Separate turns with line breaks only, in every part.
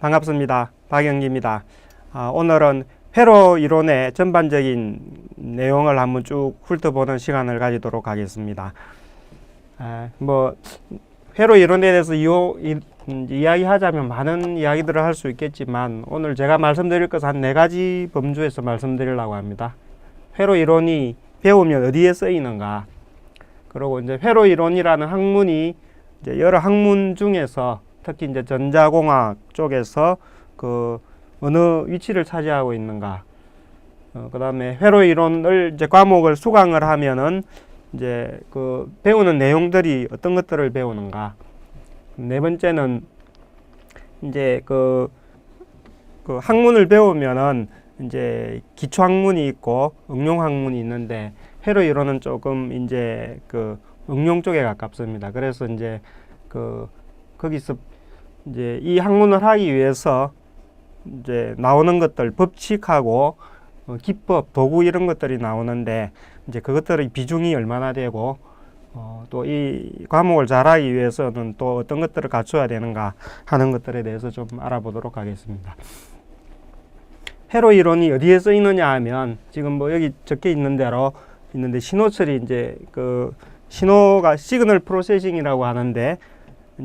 반갑습니다. 박영기입니다. 아, 오늘은 회로 이론의 전반적인 내용을 한번 쭉 훑어보는 시간을 가지도록 하겠습니다. 아, 뭐 회로 이론에 대해서 이오, 이, 음, 이야기하자면 많은 이야기들을 할 수 있겠지만 오늘 제가 말씀드릴 것은 한 네 가지 범주에서 말씀드리려고 합니다. 회로 이론이 배우면 어디에 쓰이는가? 그리고 이제 회로 이론이라는 학문이 여러 학문 중에서 특히 이제 전자공학 쪽에서 그 어느 위치를 차지하고 있는가. 어, 그 다음에 회로 이론을 이제 과목을 수강을 하면은 이제 그 배우는 내용들이 어떤 것들을 배우는가. 네 번째는 이제 그, 그 학문을 배우면은 이제 기초 학문이 있고 응용 학문이 있는데 회로 이론은 조금 이제 그 응용 쪽에 가깝습니다. 그래서 이제 그 거기서 이제 이 학문을 하기 위해서 이제 나오는 것들 법칙하고 어, 기법, 도구 이런 것들이 나오는데 이제 그것들의 비중이 얼마나 되고 어, 또 이 과목을 잘하기 위해서는 또 어떤 것들을 갖춰야 되는가 하는 것들에 대해서 좀 알아보도록 하겠습니다. 회로 이론이 어디에 쓰이느냐 하면 지금 뭐 여기 적혀 있는 대로 있는데 신호 처리 이제 그 신호가 시그널 프로세싱이라고 하는데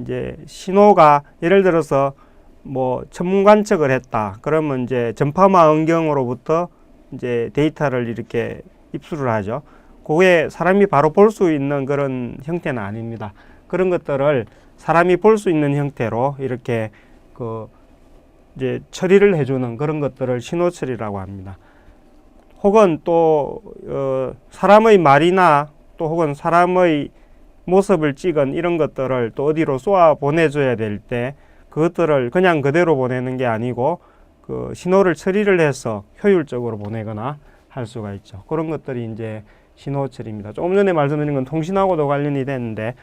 이제 신호가 예를 들어서 뭐 천문 관측을 했다. 그러면 이제 전파마 원경으로부터 이제 데이터를 이렇게 입수를 하죠. 그게 사람이 바로 볼 수 있는 그런 형태는 아닙니다. 그런 것들을 사람이 볼 수 있는 형태로 이렇게 그 이제 처리를 해주는 그런 것들을 신호 처리라고 합니다. 혹은 또 어, 사람의 말이나 또 혹은 사람의 모습을 찍은 이런 것들을 또 어디로 쏘아 보내줘야 될 때 그것들을 그냥 그대로 보내는 게 아니고 그 신호를 처리를 해서 효율적으로 보내거나 할 수가 있죠. 그런 것들이 이제 신호 처리입니다. 조금 전에 말씀드린 건 통신하고도 관련이 되는데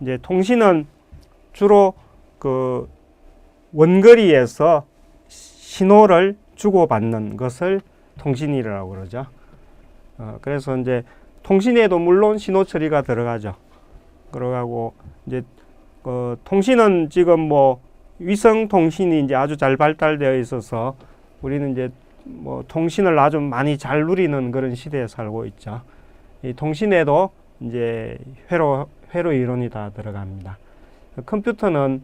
이제 통신은 주로 그 원거리에서 신호를 주고받는 것을 통신이라고 그러죠. 어, 그래서 이제 통신에도 물론 신호 처리가 들어가죠. 들어가고 이제 어, 통신은 지금 뭐 위성 통신이 이제 아주 잘 발달되어 있어서 우리는 이제 뭐 통신을 아주 많이 잘 누리는 그런 시대에 살고 있죠. 이 통신에도 이제 회로 회로 이론이 다 들어갑니다. 컴퓨터는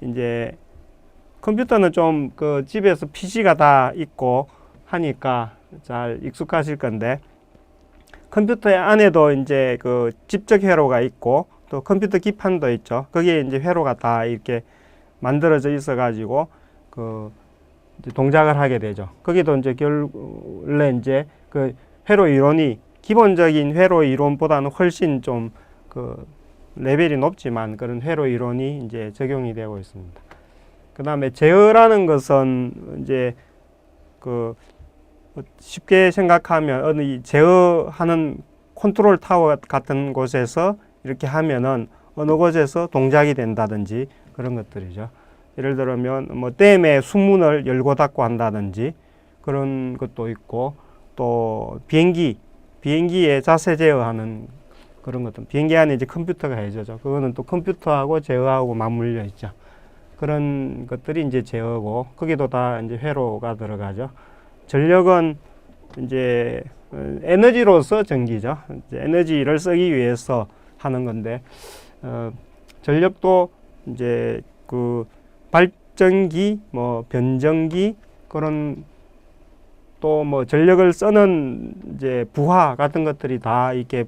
이제 컴퓨터는 좀 그 집에서 PC가 다 있고 하니까 잘 익숙하실 건데 컴퓨터 안에도 이제 그 집적 회로가 있고 또 컴퓨터 기판도 있죠. 거기에 이제 회로가 다 이렇게 만들어져 있어 가지고 그 동작을 하게 되죠. 거기도 이제 결론에 이제 그 회로 이론이 기본적인 회로 이론보다는 훨씬 좀 그 레벨이 높지만 그런 회로 이론이 이제 적용이 되고 있습니다. 그 다음에 제어라는 것은 이제 그 쉽게 생각하면 어느 이 제어하는 컨트롤 타워 같은 곳에서 이렇게 하면은 어느 곳에서 동작이 된다든지 그런 것들이죠. 예를 들면 뭐 댐의 수문을 열고 닫고 한다든지 그런 것도 있고 또 비행기 비행기에 자세 제어하는 그런 것도 비행기 안에 이제 컴퓨터가 해줘죠. 그거는 또 컴퓨터하고 제어하고 맞물려 있죠. 그런 것들이 이제 제어고 거기도 다 이제 회로가 들어가죠. 전력은 이제 어, 에너지로서 전기죠. 에너지를 쓰기 위해서 하는 건데 어, 전력도 이제 그 발전기, 뭐 변전기 그런 또 뭐 전력을 쓰는 이제 부하 같은 것들이 다 이렇게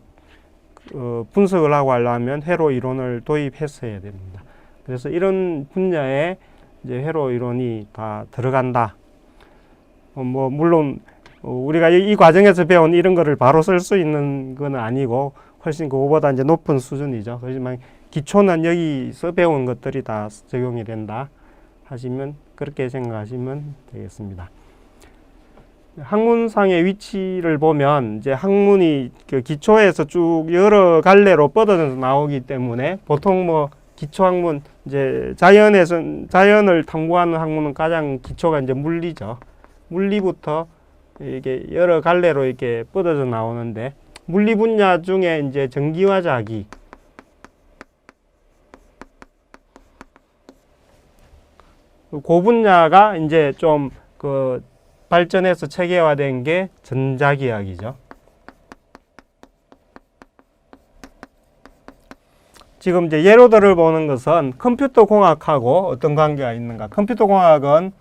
어, 분석을 하고 하려면 회로 이론을 도입했어야 됩니다. 그래서 이런 분야에 이제 회로 이론이 다 들어간다. 어, 뭐 물론 어, 우리가 이, 이 과정에서 배운 이런 거를 바로 쓸 수 있는 건 아니고 훨씬 그거보다 이제 높은 수준이죠. 하지만 기초는 여기서 배운 것들이 다 적용이 된다 하시면 그렇게 생각하시면 되겠습니다. 학문상의 위치를 보면 이제 학문이 그 기초에서 쭉 여러 갈래로 뻗어서 나오기 때문에 보통 뭐 기초 학문 이제 자연에서 자연을 탐구하는 학문은 가장 기초가 이제 물리죠. 물리부터 이게 여러 갈래로 이렇게 뻗어져 나오는데 물리 분야 중에 이제 전기와 자기 그 분야가 이제 좀 그 발전해서 체계화된 게 전자기학이죠. 지금 이제 예로들을 보는 것은 컴퓨터 공학하고 어떤 관계가 있는가? 컴퓨터 공학은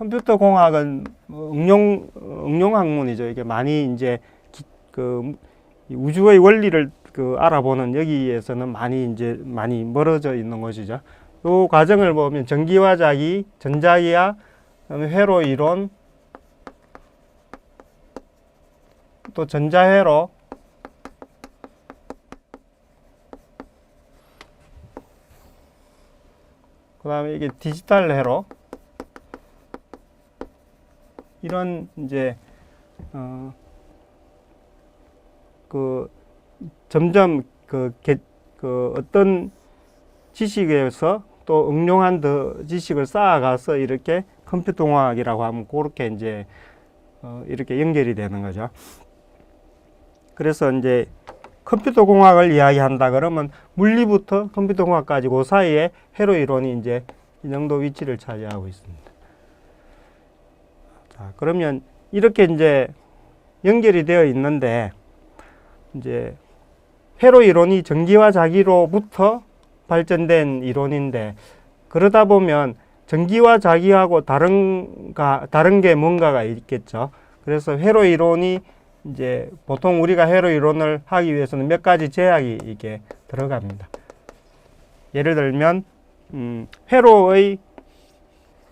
컴퓨터 공학은 뭐 응용 응용 학문이죠. 이게 많이 이제 기- 그 우주의 원리를 그 알아보는 여기에서는 많이 이제 많이 멀어져 있는 것이죠. 요 과정을 보면 전기와 자기, 전자기학, 그다음에 회로 이론, 또 전자회로, 그 다음에 이게 디지털 회로 이런 이제 어 그 점점 그, 개, 그 어떤 지식에서 또 응용한 더 지식을 쌓아가서 이렇게 컴퓨터 공학이라고 하면 그렇게 이제 어 이렇게 연결이 되는 거죠. 그래서 이제 컴퓨터 공학을 이야기한다 그러면 물리부터 컴퓨터 공학까지 그 사이에 회로 이론이 이제 이 정도 위치를 차지하고 있습니다. 자, 그러면 이렇게 이제 연결이 되어 있는데 이제 회로 이론이 전기와 자기로부터 발전된 이론인데 그러다 보면 전기와 자기하고 다른가 다른 게 뭔가가 있겠죠. 그래서 회로 이론이 이제 보통 우리가 회로 이론을 하기 위해서는 몇 가지 제약이 이게 들어갑니다. 예를 들면 음, 회로의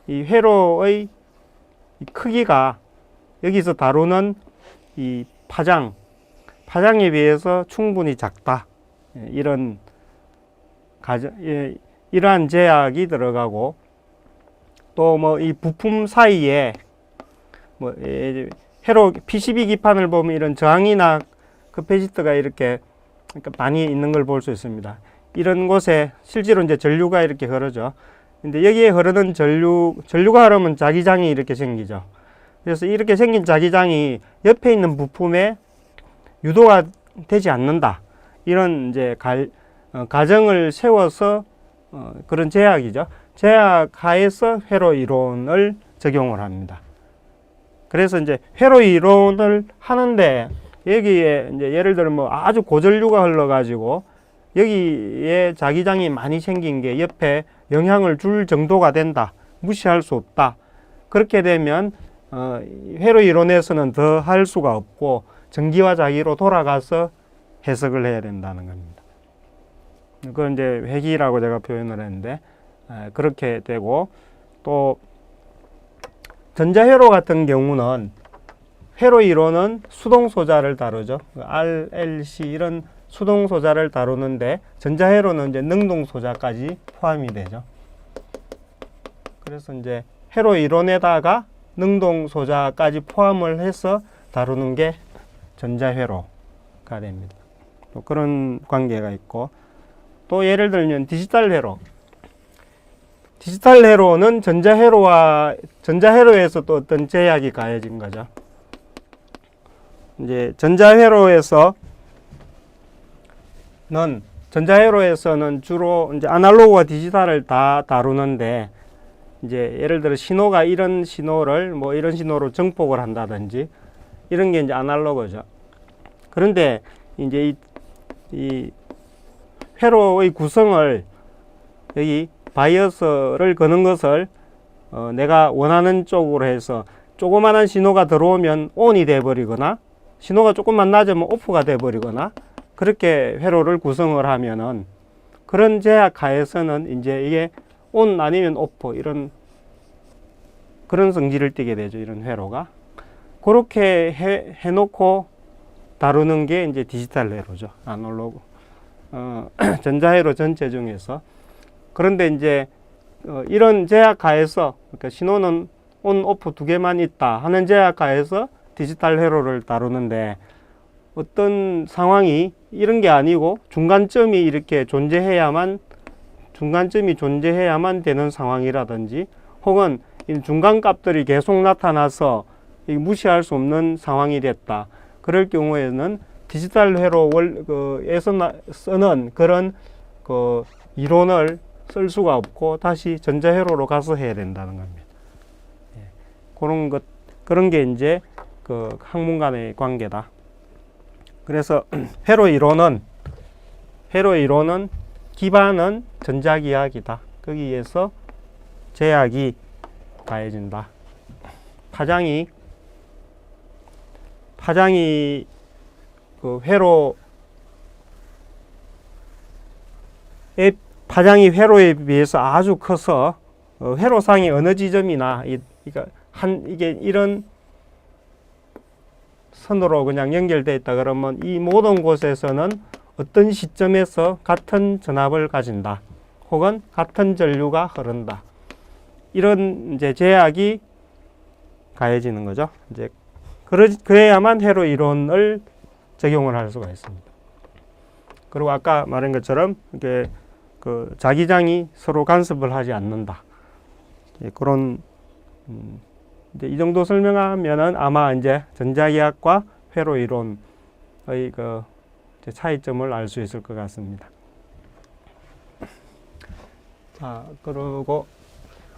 이 회로의 이 크기가 여기서 다루는 이 파장 파장에 비해서 충분히 작다 예, 이런 예, 이러한 제약이 들어가고 또 뭐 이 부품 사이에 뭐 예, 회로 PCB 기판을 보면 이런 저항이나 커패시터가 이렇게 그러니까 많이 있는 걸 볼 수 있습니다. 이런 곳에 실제로 이제 전류가 이렇게 흐르죠. 근데 여기에 흐르는 전류 전류가 흐르면 자기장이 이렇게 생기죠. 그래서 이렇게 생긴 자기장이 옆에 있는 부품에 유도가 되지 않는다. 이런 이제 갈, 어, 가정을 세워서 어, 그런 제약이죠. 제약 하에서 회로 이론을 적용을 합니다. 그래서 이제 회로 이론을 하는데 여기에 이제 예를 들면 뭐 아주 고전류가 흘러가지고 여기에 자기장이 많이 생긴 게 옆에 영향을 줄 정도가 된다. 무시할 수 없다. 그렇게 되면 어, 회로 이론에서는 더 할 수가 없고 전기와 자기로 돌아가서 해석을 해야 된다는 겁니다. 그건 이제 회기라고 제가 표현을 했는데 에, 그렇게 되고 또 전자회로 같은 경우는 회로 이론은 수동 소자를 다루죠. 그 RLC 이런 수동 소자를 다루는데 전자회로는 이제 능동 소자까지 포함이 되죠. 그래서 이제 회로 이론에다가 능동 소자까지 포함을 해서 다루는 게 전자회로가 됩니다. 또 그런 관계가 있고 또 예를 들면 디지털 회로. 디지털 회로는 전자 회로와 전자 회로에서 또 어떤 제약이 가해진 거죠. 이제 전자 회로에서 는 전자회로에서는 주로 이제 아날로그와 디지털을 다 다루는데 이제 예를 들어 신호가 이런 신호를 뭐 이런 신호로 정폭을 한다든지 이런 게 이제 아날로그죠. 그런데 이제 이, 이 회로의 구성을 여기 바이어스를 거는 것을 어, 내가 원하는 쪽으로 해서 조그만한 신호가 들어오면 ON이 돼 버리거나 신호가 조금만 낮으면 OFF가 돼 버리거나 그렇게 회로를 구성을 하면은 그런 제약 하에서는 이제 이게 ON 아니면 OFF 이런 그런 성질을 띠게 되죠 이런 회로가. 그렇게 해, 해놓고 다루는 게 이제 디지털 회로죠 아날로그 어, 전자회로 전체 중에서. 그런데 이제 어, 이런 제약 하에서 그러니까 신호는 온 오프 두 개만 있다 하는 제약 하에서 디지털 회로를 다루는데 어떤 상황이 이런 게 아니고 중간점이 이렇게 존재해야만 중간점이 존재해야만 되는 상황이라든지 혹은 이 중간 값들이 계속 나타나서 이 무시할 수 없는 상황이 됐다. 그럴 경우에는 디지털 회로에서 쓰는 그런 그 이론을 쓸 수가 없고 다시 전자회로로 가서 해야 된다는 겁니다. 예. 그런 것 그런 게 이제 그 학문 간의 관계다. 그래서 회로 이론은 회로 이론은 기반은 전자기하기다. 거기에서 제약이 가해진다. 파장이 파장이 그 회로 의 파장이 회로에 비해서 아주 커서 어, 회로상의 어느 지점이나 이, 이거 한 이게 이런 선으로 그냥 연결되어 있다 그러면 이 모든 곳에서는 어떤 시점에서 같은 전압을 가진다. 혹은 같은 전류가 흐른다. 이런 이제 제약이 가해지는 거죠. 이제 그래야만 회로 이론을 적용을 할 수가 있습니다. 그리고 아까 말한 것처럼 이게 그 자기장이 서로 간섭을 하지 않는다. 예, 그런 음, 이제 이 정도 설명하면은 아마 이제 전자기학과 회로 이론의 그 차이점을 알 수 있을 것 같습니다. 자, 그리고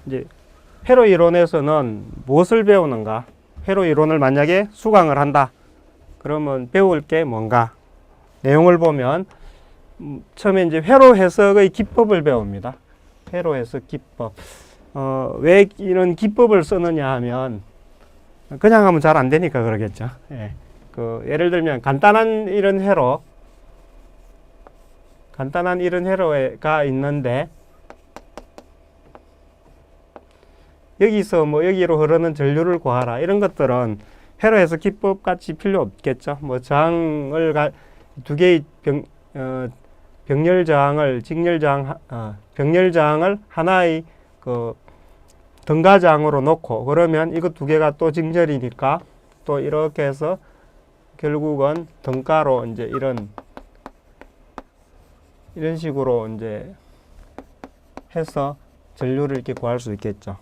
이제 회로 이론에서는 무엇을 배우는가? 회로 이론을 만약에 수강을 한다. 그러면 배울 게 뭔가? 내용을 보면 음, 처음에 이제 회로 해석의 기법을 배웁니다. 회로 해석 기법. 어, 왜 이런 기법을 쓰느냐 하면 그냥 하면 잘 안 되니까 그러겠죠. 예. 그 예를 들면 간단한 이런 회로 간단한 이런 회로가 있는데 여기서 뭐 여기로 흐르는 전류를 구하라 이런 것들은 회로에서 기법 같이 필요 없겠죠. 뭐 저항을 가, 두 개의 병, 어, 병렬 저항을 직렬 저항 어, 병렬 저항을 하나의 그 등가 저항으로 놓고 그러면 이거 두 개가 또 직렬이니까 또 이렇게 해서 결국은 등가로 이제 이런 이런 식으로 이제 해서 전류를 이렇게 구할 수 있겠죠.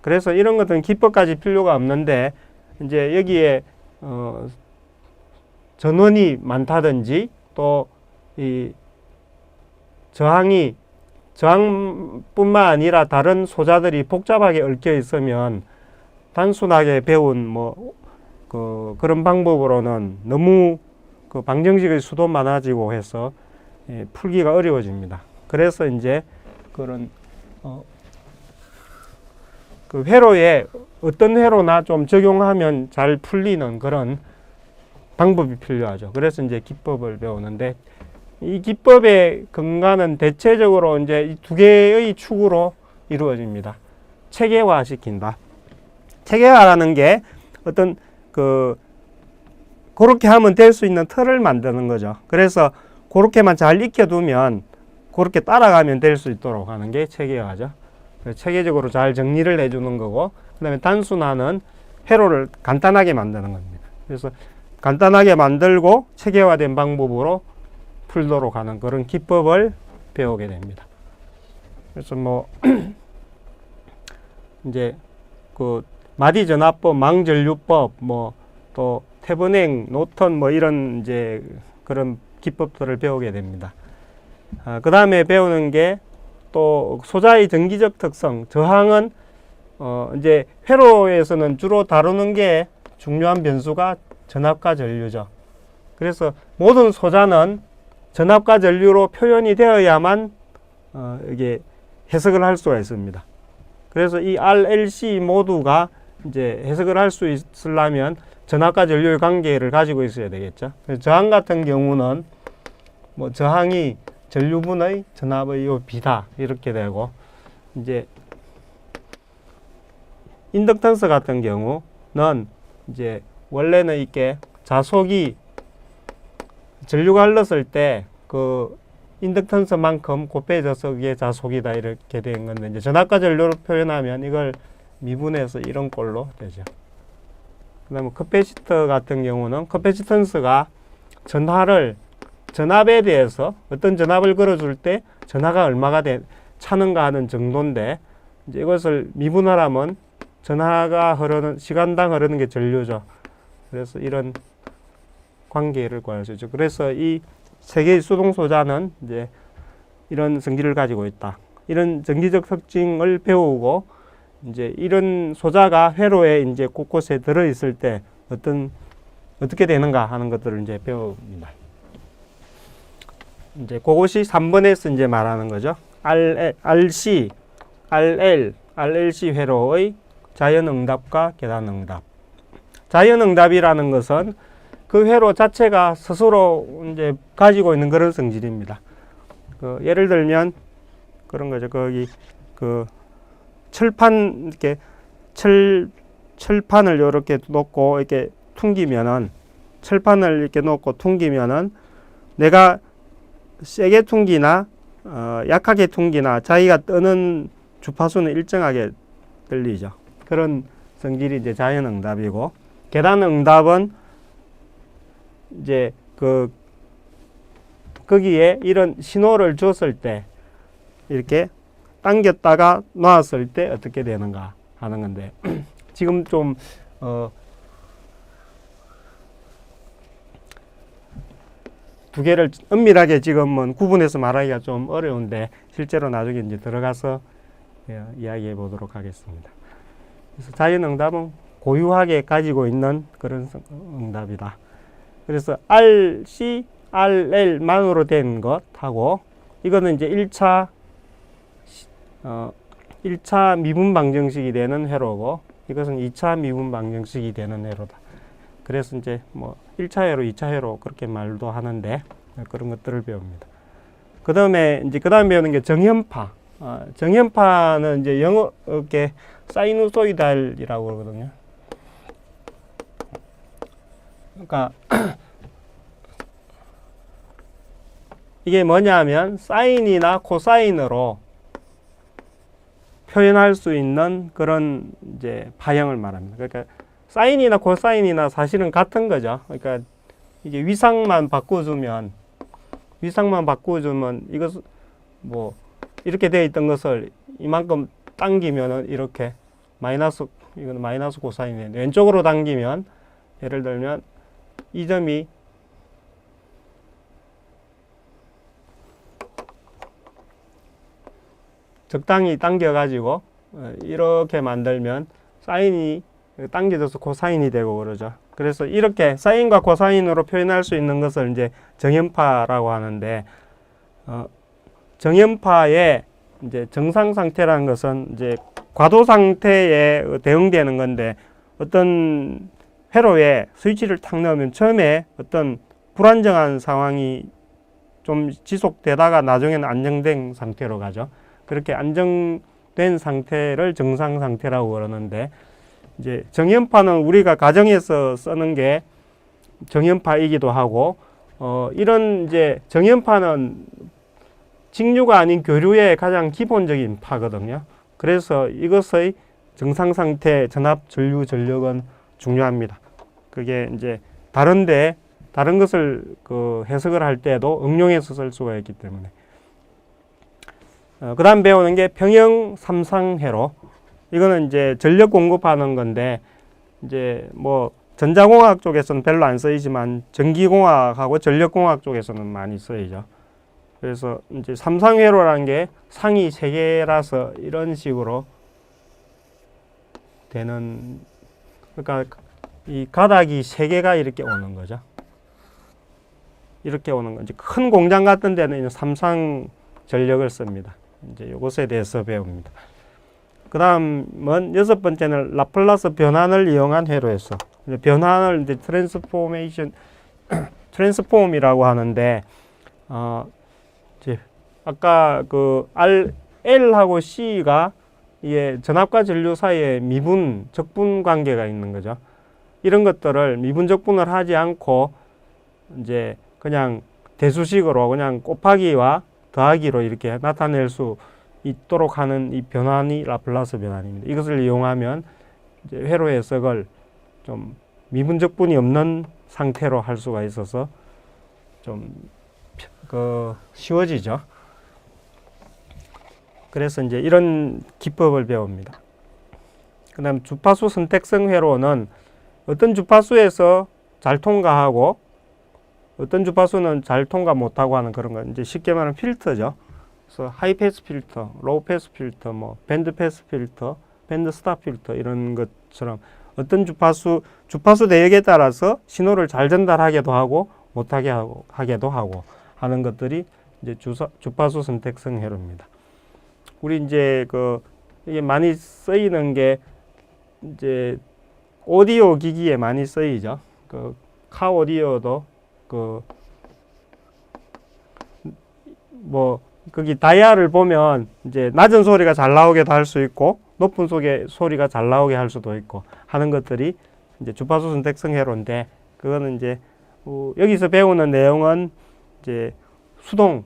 그래서 이런 것들은 기법까지 필요가 없는데 이제 여기에 어 전원이 많다든지 또 이 저항이 저항뿐만 아니라 다른 소자들이 복잡하게 얽혀 있으면 단순하게 배운 뭐 그 그런 방법으로는 너무 그 방정식의 수도 많아지고 해서 예, 풀기가 어려워집니다. 그래서 이제 그런 어, 그 회로에 어떤 회로나 좀 적용하면 잘 풀리는 그런 방법이 필요하죠. 그래서 이제 기법을 배우는데 이 기법의 근간은 대체적으로 이제 이 두 개의 축으로 이루어집니다. 체계화 시킨다. 체계화라는 게 어떤 그 그렇게 하면 될 수 있는 틀을 만드는 거죠. 그래서 그렇게만 잘 익혀두면 그렇게 따라가면 될 수 있도록 하는 게 체계화죠. 체계적으로 잘 정리를 해주는 거고, 그 다음에 단순화는 회로를 간단하게 만드는 겁니다. 그래서 간단하게 만들고 체계화된 방법으로 풀도록 하는 그런 기법을 배우게 됩니다. 그래서 뭐, 이제 그 마디 전화법, 망전류법, 뭐 또 태분행, 노턴 뭐 이런 이제 그런 기법들을 배우게 됩니다. 아, 그 다음에 배우는 게 또 소자의 전기적 특성, 저항은 어 이제 회로에서는 주로 다루는 게 중요한 변수가 전압과 전류죠. 그래서 모든 소자는 전압과 전류로 표현이 되어야만 어 이게 해석을 할 수가 있습니다. 그래서 이 RLC 모두가 이제 해석을 할 수 있으려면 전압과 전류의 관계를 가지고 있어야 되겠죠. 저항 같은 경우는 뭐 저항이 전류분의 전압의 요 비다 이렇게 되고 이제 인덕턴스 같은 경우는 이제 원래는 이렇게 자속이 전류가 흘렀을 때 그 인덕턴스만큼 곱해져서 이게 자속이다 이렇게 된 건데 이제 전압과 전류로 표현하면 이걸 미분해서 이런 꼴로 되죠. 그다음에 커패시터 같은 경우는 커패시턴스가 전하를 전압에 대해서 어떤 전압을 걸어줄 때 전하가 얼마가 돼, 차는가 하는 정도인데 이제 이것을 미분하라면 전하가 흐르는 시간당 흐르는 게 전류죠. 그래서 이런 관계를 구할 수 있죠. 그래서 이 세 개의 수동 소자는 이제 이런 성질을 가지고 있다. 이런 정기적 특징을 배우고 이제 이런 소자가 회로에 이제 곳곳에 들어 있을 때 어떤 어떻게 되는가 하는 것들을 이제 배웁니다. 이제 그것이 3번에서 이제 말하는 거죠. R, RC, RL, RLC 회로의 자연응답과 계단응답. 자연응답이라는 것은 그 회로 자체가 스스로 이제 가지고 있는 그런 성질입니다. 그 예를 들면 그런 거죠. 거기 그 철판 이렇게 철 철판을 이렇게 놓고 이렇게 퉁기면은 철판을 이렇게 놓고 퉁기면은 내가 세게 퉁기나 어, 약하게 퉁기나 자기가 뜨는 주파수는 일정하게 들리죠. 그런 성질이 이제 자연 응답이고 계단 응답은 이제 그 거기에 이런 신호를 줬을 때 이렇게 당겼다가 놨을 때 어떻게 되는가 하는 건데 지금 좀 어, 두 개를 엄밀하게 지금은 구분해서 말하기가 좀 어려운데 실제로 나중에 이제 들어가서 예, 이야기해 보도록 하겠습니다. 그래서 자연응답은 고유하게 가지고 있는 그런 성- 응답이다. 그래서 RC, RL만으로 된 것하고 이거는 이제 1차 어 1차 미분 방정식이 되는 회로고 이것은 2차 미분 방정식이 되는 회로다. 그래서 이제 뭐 1차 회로, 2차 회로 그렇게 말도 하는데 그런 것들을 배웁니다. 그 다음에 이제 그 다음 배우는 게 정현파. 어, 정현파는 이제 영어 이렇게 사이누소이달이라고 그러거든요. 그러니까 이게 뭐냐면 사인이나 코사인으로 표현할 수 있는 그런 이제 파형을 말합니다. 그러니까 사인이나 코사인이나 사실은 같은 거죠. 그러니까 이게 위상만 바꿔주면 위상만 바꿔주면 이것 뭐 이렇게 되어 있던 것을 이만큼 당기면은 이렇게 마이너스 이거는 마이너스 코사인인데 왼쪽으로 당기면 예를 들면 이 점이 적당히 당겨 가지고 어, 이렇게 만들면 사인이 당겨져서 코사인이 되고 그러죠. 그래서 이렇게 사인과 코사인으로 표현할 수 있는 것을 이제 정연파라고 하는데 어, 정연파의 이제 정상 상태라는 것은 이제 과도 상태에 대응되는 건데 어떤 회로에 스위치를 탁 넣으면 처음에 어떤 불안정한 상황이 좀 지속되다가 나중에는 안정된 상태로 가죠. 그렇게 안정된 상태를 정상 상태라고 그러는데 이제 정연파는 우리가 가정에서 쓰는 게 정연파이기도 하고 어 이런 이제 정연파는 직류가 아닌 교류의 가장 기본적인 파거든요. 그래서 이것의 정상 상태 전압 전류 전력은 중요합니다. 그게 이제 다른데 다른 것을 그 해석을 할 때도 응용해서 쓸 수가 있기 때문에 어, 그 다음 배우는 게 평형 삼상회로 이거는 이제 전력 공급하는 건데 이제 뭐 전자공학 쪽에서는 별로 안 쓰이지만 전기공학하고 전력공학 쪽에서는 많이 쓰이죠. 그래서 이제 삼상회로라는 게 상이 세 개라서 이런 식으로 되는 그러니까 이 가닥이 세 개가 이렇게 오는 거죠. 이렇게 오는 건지 큰 공장 같은 데는 삼상 전력을 씁니다. 이제 이것에 대해서 배웁니다. 그 다음은 여섯 번째는 라플라스 변환을 이용한 회로에서 변환을 이제 트랜스포메이션 트랜스폼이라고 하는데 어 이제 아까 그 R L하고 C가 이게 전압과 전류 사이에 미분 적분 관계가 있는 거죠. 이런 것들을 미분 적분을 하지 않고 이제 그냥 대수식으로 그냥 곱하기와 더하기로 이렇게 나타낼 수 있도록 하는 이 변환이 라플라스 변환입니다. 이것을 이용하면 이제 회로 해석을 좀 미분 적분이 없는 상태로 할 수가 있어서 좀 그 쉬워지죠. 그래서 이제 이런 기법을 배웁니다. 그 다음 주파수 선택성 회로는 어떤 주파수에서 잘 통과하고 어떤 주파수는 잘 통과 못하고 하는 그런 거 이제 쉽게 말하면 필터죠. 그래서 하이 패스 필터, 로우 패스 필터, 뭐 밴드 패스 필터, 밴드 스탑 필터 이런 것처럼 어떤 주파수 주파수 대역에 따라서 신호를 잘 전달하게도 하고 못하게 하고 하게도 하고 하는 것들이 이제 주사, 주파수 선택성 회로입니다. 우리 이제 그 이게 많이 쓰이는 게 이제 오디오 기기에 많이 쓰이죠. 그 카 오디오도 그 뭐 거기 다이아를 보면 이제 낮은 소리가 잘 나오게도 할 수 있고 높은 속에 소리가 잘 나오게 할 수도 있고 하는 것들이 이제 주파수 선택성 회로인데 그거는 이제 어, 여기서 배우는 내용은 이제 수동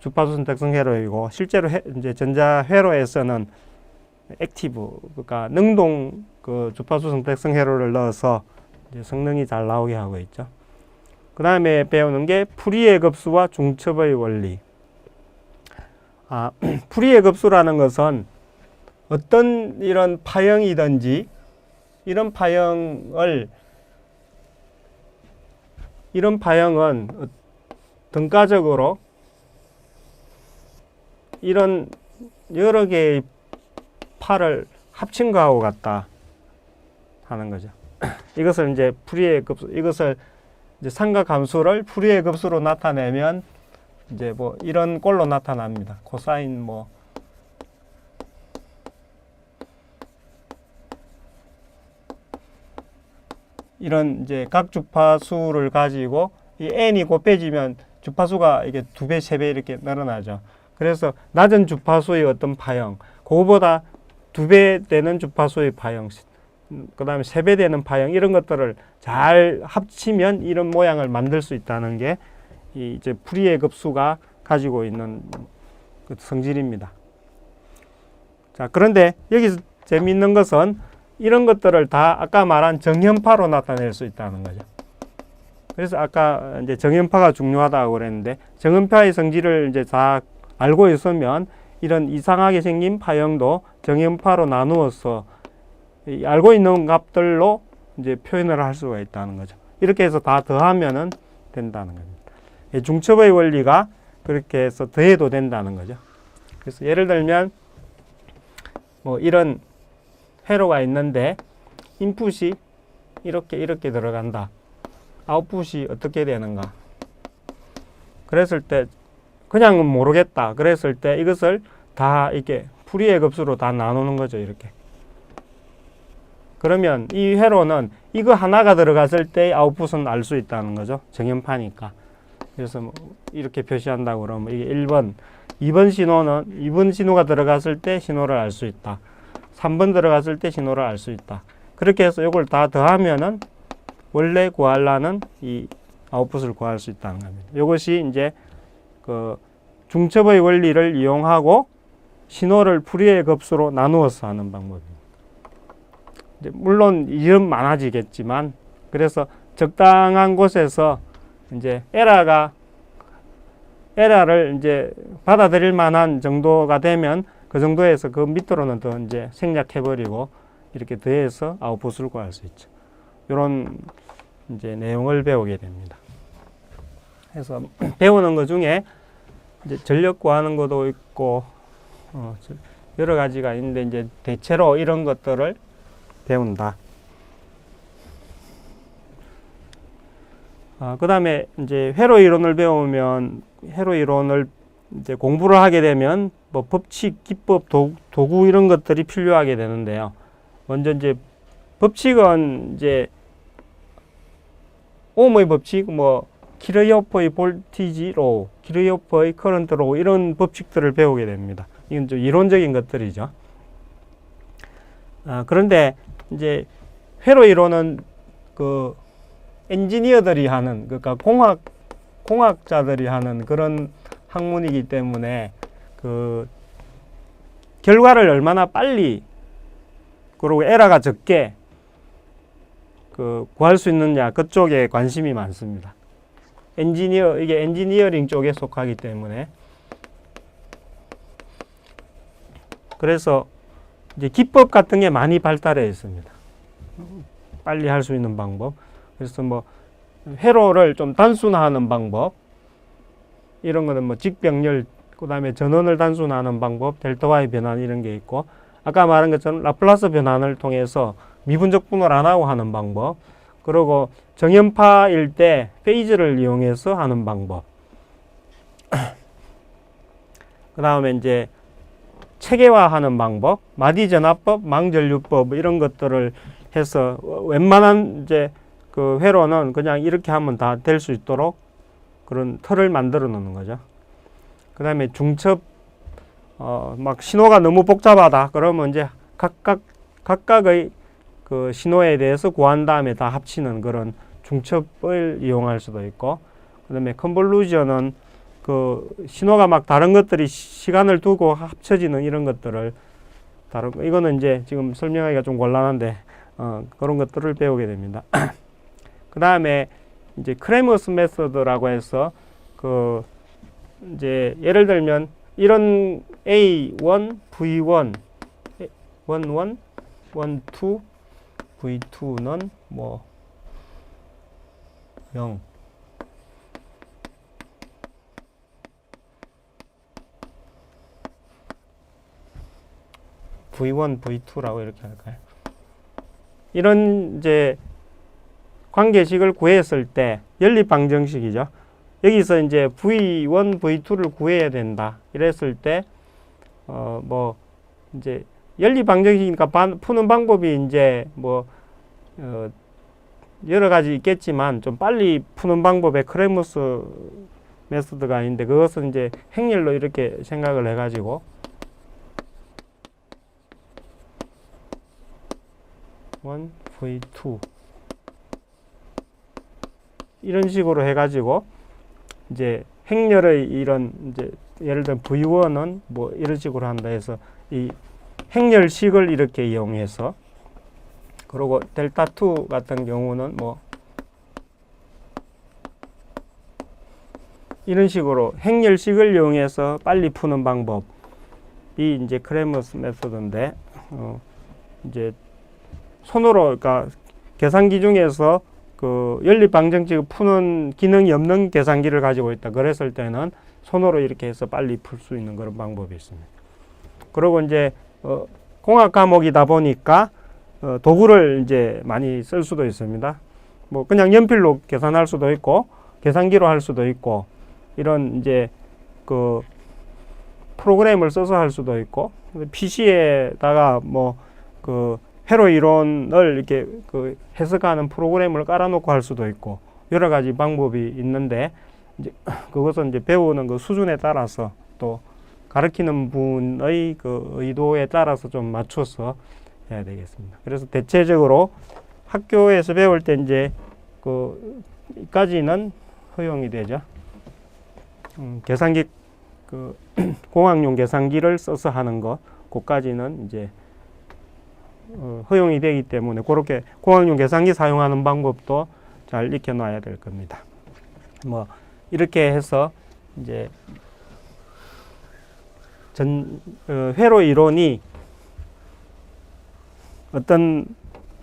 주파수 선택성 회로이고 실제로 해, 이제 전자 회로에서는 액티브 그러니까 능동 그 주파수 선택성 회로를 넣어서 이제 성능이 잘 나오게 하고 있죠. 그 다음에 배우는 게 풀이의 급수와 중첩의 원리. 아, 풀이의 급수라는 것은 어떤 이런 파형이든지 이런 파형을 이런 파형은 어- 등가적으로 이런 여러 개의 팔을 합친 거하고 같다 하는 거죠. 이것을 이제 풀이의 급수, 이것을 이제 삼각함수를 풀이의 급수로 나타내면 이제 뭐 이런 꼴로 나타납니다. 코사인 뭐 이런 이제 각 주파수를 가지고 이 n이 곱해지면 주파수가 이게 두 배, 세 배 이렇게 늘어나죠. 그래서 낮은 주파수의 어떤 파형, 그거보다 두 배 되는 주파수의 파형, 그 다음에 세 배 되는 파형 이런 것들을 잘 합치면 이런 모양을 만들 수 있다는 게이 이제 풀이의 급수가 가지고 있는 그 성질입니다. 자, 그런데 여기서 재미있는 것은 이런 것들을 다 아까 말한 정현파로 나타낼 수 있다는 거죠. 그래서 아까 이제 정현파가 중요하다고 그랬는데 정현파의 성질을 이제 다 알고 있으면 이런 이상하게 생긴 파형도 정현파로 나누어서 이 알고 있는 값들로 이제 표현을 할 수가 있다는 거죠. 이렇게 해서 다 더하면은 된다는 겁니다. 이 중첩의 원리가 그렇게 해서 더해도 된다는 거죠. 그래서 예를 들면 뭐 이런 회로가 있는데 인풋이 이렇게 이렇게 들어간다. 아웃풋이 어떻게 되는가? 그랬을 때 그냥은 모르겠다. 그랬을 때 이것을 다 이렇게 풀이의 급수로 다 나누는 거죠. 이렇게. 그러면 이 회로는 이거 하나가 들어갔을 때 아웃풋은 알 수 있다는 거죠. 정연파니까. 그래서 뭐 이렇게 표시한다고 그러면 이게 1번, 2번 신호는 2번 신호가 들어갔을 때 신호를 알 수 있다. 3번 들어갔을 때 신호를 알 수 있다. 그렇게 해서 이걸 다 더하면은 원래 구하려는 이 아웃풋을 구할 수 있다는 겁니다. 이것이 이제 그 중첩의 원리를 이용하고 신호를 풀이의 급수로 나누어서 하는 방법입니다. 물론 이름 많아지겠지만 그래서 적당한 곳에서 이제 에라가 에라를 이제 받아들일 만한 정도가 되면 그 정도에서 그 밑으로는 더 이제 생략해 버리고 이렇게 더해서 아웃풋을 구할 수 있죠. 이런 이제 내용을 배우게 됩니다. 그래서 배우는 것 중에 이제 전력 구하는 것도 있고 어, 저- 여러 가지가 있는데 이제 대체로 이런 것들을 배운다. 아, 그 다음에 이제 회로 이론을 배우면 회로 이론을 이제 공부를 하게 되면 뭐 법칙, 기법, 도, 도구 이런 것들이 필요하게 되는데요. 먼저 이제 법칙은 이제 오음의 법칙, 뭐 키르요프의 볼티지 로, 키르요프의 커런트 로 이런 법칙들을 배우게 됩니다. 이건 좀 이론적인 것들이죠. 아, 그런데 이제 회로 이론은 그 엔지니어들이 하는 그러니까 공학 공학자들이 하는 그런 학문이기 때문에 그 결과를 얼마나 빨리 그리고 에러가 적게 그 구할 수 있느냐 그쪽에 관심이 많습니다. 엔지니어 이게 엔지니어링 쪽에 속하기 때문에 그래서 이제 기법 같은 게 많이 발달해 있습니다. 빨리 할 수 있는 방법. 그래서 뭐 회로를 좀 단순화하는 방법 이런 거는 뭐 직병렬 그다음에 전원을 단순화하는 방법 델타 Y 변환 이런 게 있고 아까 말한 것처럼 라플라스 변환을 통해서 미분적 분할 안 하고 하는 방법 그리고 정연파일 때 페이즈를 이용해서 하는 방법 그 다음에 이제 체계화하는 방법, 마디전화법, 망전류법 이런 것들을 해서 웬만한 이제 그 회로는 그냥 이렇게 하면 다 될 수 있도록 그런 틀을 만들어 놓는 거죠. 그 다음에 중첩, 어, 막 신호가 너무 복잡하다. 그러면 이제 각각, 각각의 그 신호에 대해서 구한 다음에 다 합치는 그런 중첩을 이용할 수도 있고, 그 다음에 컨볼루션은 그 신호가 막 다른 것들이 시간을 두고 합쳐지는 이런 것들을 다른 거. 이거는 이제 지금 설명하기가 좀 곤란한데, 어, 그런 것들을 배우게 됩니다. 그 다음에 이제 크레머스 메서드라고 해서 그 이제 예를 들면 이런 A1, V1, 1, 1, 1, 2, V2는 뭐 0. V1, V2라고 이렇게 할까요? 이런 이제 관계식을 구했을 때 연립 방정식이죠. 여기서 이제 V1, V2를 구해야 된다. 이랬을 때, 어, 뭐, 이제 연립 방정식이니까 반- 푸는 방법이 이제 뭐, 어, 여러 가지 있겠지만 좀 빨리 푸는 방법에 크레무스 메소드가 있는데 그것은 이제 행렬로 이렇게 생각을 해가지고. 원 V2 이런 식으로 해가지고 이제 행렬의 이런 이제 예를 들면 V1은 뭐 이런 식으로 한다 해서 이 행렬식을 이렇게 이용해서 그리고 델타 2 같은 경우는 뭐 이런 식으로 행렬식을 이용해서 빨리 푸는 방법이 이제 크레머스 메소드인데 어 이제 손으로 그러니까 계산기 중에서 그 연립 방정식을 푸는 기능이 없는 계산기를 가지고 있다. 그랬을 때는 손으로 이렇게 해서 빨리 풀 수 있는 그런 방법이 있습니다. 그리고 이제 어, 공학 과목이다 보니까 어, 도구를 이제 많이 쓸 수도 있습니다. 뭐 그냥 연필로 계산할 수도 있고 계산기로 할 수도 있고 이런 이제 그 프로그램을 써서 할 수도 있고 PC에다가 뭐그 회로 이론을 이렇게 그 해석하는 프로그램을 깔아놓고 할 수도 있고 여러 가지 방법이 있는데 이제 그것은 이제 배우는 그 수준에 따라서 또 가르치는 분의 그 의도에 따라서 좀 맞춰서 해야 되겠습니다. 그래서 대체적으로 학교에서 배울 때 이제 그까지는 허용이 되죠. 음, 계산기 그 공학용 계산기를 써서 하는 것, 그까지는 이제 어, 허용이 되기 때문에 그렇게 공학용 계산기 사용하는 방법도 잘 익혀놔야 될 겁니다. 뭐 이렇게 해서 이제 전 어, 회로 이론이 어떤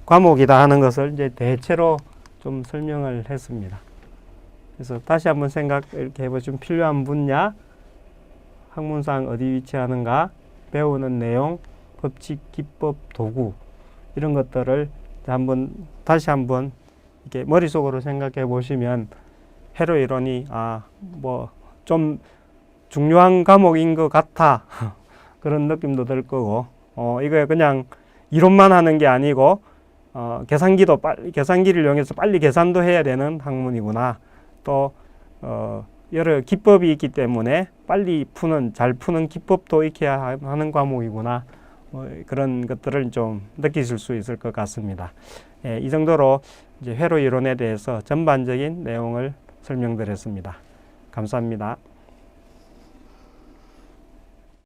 과목이다 하는 것을 이제 대체로 좀 설명을 했습니다. 그래서 다시 한번 생각 이렇게 해보시면 필요한 분야, 학문상 어디 위치하는가, 배우는 내용, 법칙, 기법, 도구 이런 것들을 한번 다시 한번 이렇게 머릿속으로 생각해 보시면 회로 이론이 아뭐좀 중요한 과목인 것 같아 그런 느낌도 들 거고 어 이거 그냥 이론만 하는 게 아니고 어 계산기도 빨리 계산기를 이용해서 빨리 계산도 해야 되는 학문이구나 또 어, 여러 기법이 있기 때문에 빨리 푸는 잘 푸는 기법도 익혀야 하는 과목이구나 뭐 그런 것들을 좀 느끼실 수 있을 것 같습니다. 예, 이 정도로 이제 회로 이론에 대해서 전반적인 내용을 설명드렸습니다. 감사합니다.